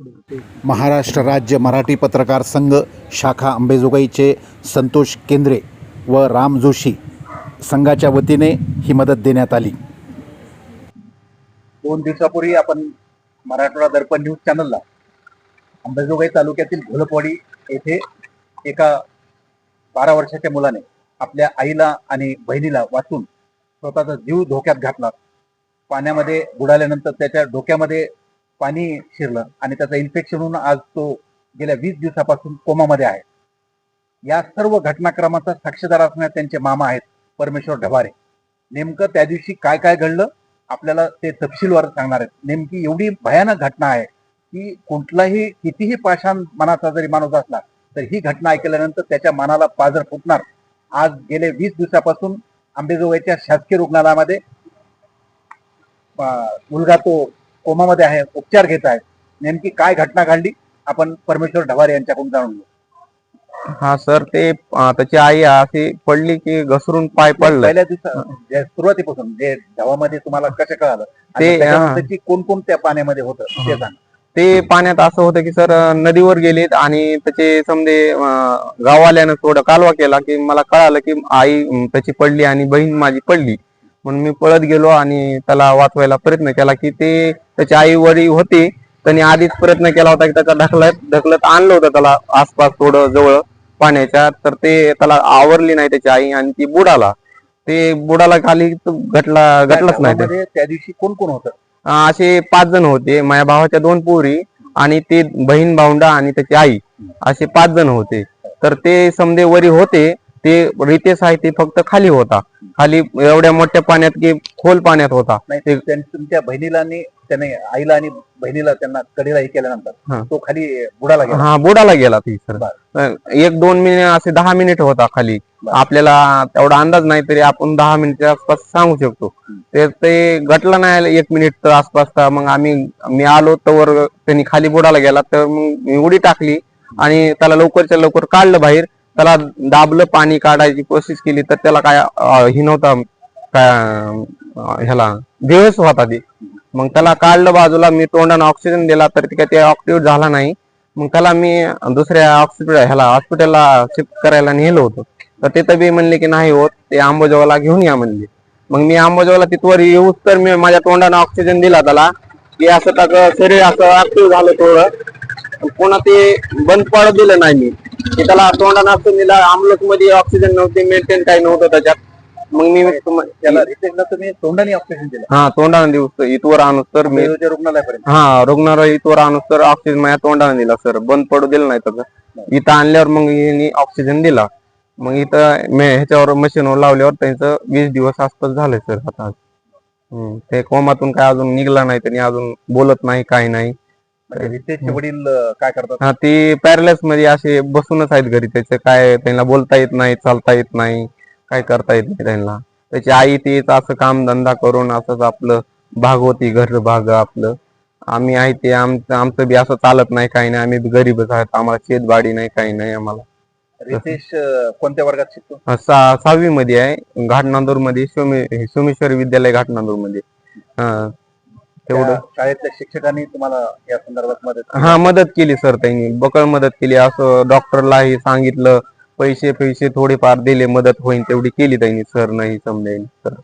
महाराष्ट्र राज्य मराठी पत्रकार संघ शाखा अंबेजोगाईचे संतोष केंद्रे व राम जोशी संघाच्या वतीने ही मदत देण्यात आली. दोन दिवसापूर्वी आपण मराठवाडा दर्पण न्यूज चॅनलला अंबेजोगाई तालुक्यातील घोलपवाडी येथे एका बारा वर्षाच्या मुलाने आपल्या आईला आणि बहिणीला वाचून स्वतःचा जीव धोक्यात घातला. पाण्यामध्ये बुडाल्यानंतर त्याच्या डोक्यामध्ये पाणी शिरलं आणि त्याचा इन्फेक्शन होऊन आज तो गेल्या वीस दिवसापासून कोमामध्ये आहे. या सर्व घटनाक्रमाचा साक्षीदार असणारे त्यांचे मामा आहेत परमेश्वर ढबारे. नेमकं त्या दिवशी काय काय घडलं आपल्याला ते तपशीलवार सांगणार आहेत. नेमकी एवढी भयानक घटना आहे की कुठलाही कितीही पाषाण मनाचा जरी माणूस असला तर ही घटना ऐकल्यानंतर त्याच्या मनाला पाजर फुटणार. आज गेले वीस दिवसापासून आंबेजोगाईच्या शासकीय रुग्णालयामध्ये मुलगा तो कोमामध्ये आहे उपचार घेत आहे नेमकी काय घटना घडली? आपण परमेश्वर ढवारे यांच्याकडून जाणून घेऊ. हा सर ते अं, त्याची आई अशी पडली की घसरून पाय पडलं. पहिल्या दिवसा जे सुरुवातीपासून जे ढवामध्ये तुम्हाला कसं कळालं? आणि ते, त्याच्यानंतर की कोण कोण त्या पाण्यामध्ये होतं ते सांग. ते पाण्यात असं होतं की सर अं, नदीवर गेलेत आणि त्याचे समजे अं, गाववाल्यानं थोडं कालवा केला की मला कळालं की आई अं, त्याची पडली आणि बहीण माझी पडली. म्हणून मी पळत गेलो आणि त्याला वाचवायला प्रयत्न केला की ते त्याची आई वडील होते त्यांनी आधीच प्रयत्न केला होता की त्याचा ढकलत ढकलत आणलं होतं त्याला आसपास थोडं जवळ पाण्याच्या तर ते त्याला आवरली नाही त्याची आई आणि ती बुडाला. ते बुडाला खाली घटला घटलाच नाही त्या दिवशी कोण कोण होतं? असे पाच जण होते माझ्या भावाच्या दोन पोरी आणि ते बहीण भावंडा आणि त्याची आई. असे पाच जण होते. तर ते समजे वरी होते ते रितेश आहे ते फक्त खाली होता. खाली एवढ्या मोठ्या पाण्यात की खोल पाण्यात होता. नाही ते- त्यां- तुमच्या बहिणीला आणि त्याने आईला आणि बहिणीला त्यांना कडीला हे हा. केल्यानंतर तो खाली बुडाला गेला. हा बुडाला गेला ती सर. एक दोन मिनिट असे दहा मिनिट होता खाली. बरं. आपल्याला तेवढा अंदाज नाही तरी आपण दहा मिनिटच्या आसपास सांगू शकतो. ते ते घटलं नाही एक मिनिट आसपास तर मग आम्ही मी आलो तर त्यांनी खाली बुडाला गेला तर मग मी उडी टाकली आणि त्याला लवकरच्या लवकर काढलं बाहेर. त्याला दाबलं पाणी काढायची कोशिश केली तर त्याला काय अं, नव्हता काय ह्याला बेहोश होता ते मग त्याला काढलं बाजूला मी तोंडानं ऑक्सिजन दिला तर ते काय ते ऑक्टिव्ह झाला नाही. मग त्याला मी दुसऱ्या हॉस्पिटल ह्याला हॉस्पिटलला शिफ्ट करायला नेलो होतो. तर तिथं बी म्हणले की नाही होत ते आंबोजवाला घेऊन या म्हणले. मग मी आंबोजवाला तिथवर येऊच तर मी माझ्या तोंडानं ऑक्सिजन दिला त्याला की असं त्याचं शरीर असं ऍक्टिव्ह झालं थोडं. पुन्हा ते बंद पडत दिलं नाही मी. की त्याला तोंडानं ऑक्सिजन दिला आमलोटमध्ये ऑक्सिजन नव्हते मेंटेन काही नव्हतं त्याच्यात. मग मी त्याला तुम्ही तोंडाने ऑपरेशन केलं हा तोंडानं देऊ इथवर आणू तर मी आंबेजोगाईच्या रुग्णालयापर्यंत हा रुग्णालय इथवर आणू तर ऑक्सिजन माझ्या तोंडाने दिला सर. बंद पडू दिलं नाही त्याचं इथं आणल्यावर मग यांनी ऑक्सिजन दिला. मग इथं मे- ह्याच्यावर मशीनवर लावल्यावर त्यांचं वीस दिवस आसपास झाले सर आता. ते कोमातून काय अजून निघला नाही त्यांनी अजून बोलत नाही काही नाही. म्हणजे रितेशचे वडील अं, काय करतात? हा ते पॅरलेस मध्ये असे बसूनच आहेत घरी. त्याचे काय त्यांना बोलता येत नाही चालता येत नाही काय करता येत नाही त्यांना. त्याची आई तीच असं काम धंदा करून असंच आपलं भागवती घर भाग आपलं. आम्ही आहे ते आमचं आमचं बी असं चालत नाही काही नाही. आम्ही बी गरीबच आहेत. आम्हाला शेतबाडी नाही काही नाही आम्हाला. रितेश अं, कोणत्या वर्गात शिकतो? सहावी मध्ये आहे. घाटनांदूरमध्ये सोमे सोमेश्वर विद्यालय घाटनांदूरमध्ये तेवढं त्या शाळेतल्या शिक्षकांनी तुम्हाला या संदर्भात मदत हा मदत केली सर त्यांनी. बकळ मदत केली. असं डॉक्टरलाही सांगितलं. पैसे पैसे थोडेफार दिले. मदत होईल तेवढी केली त्यांनी. सर नाही समजेल सर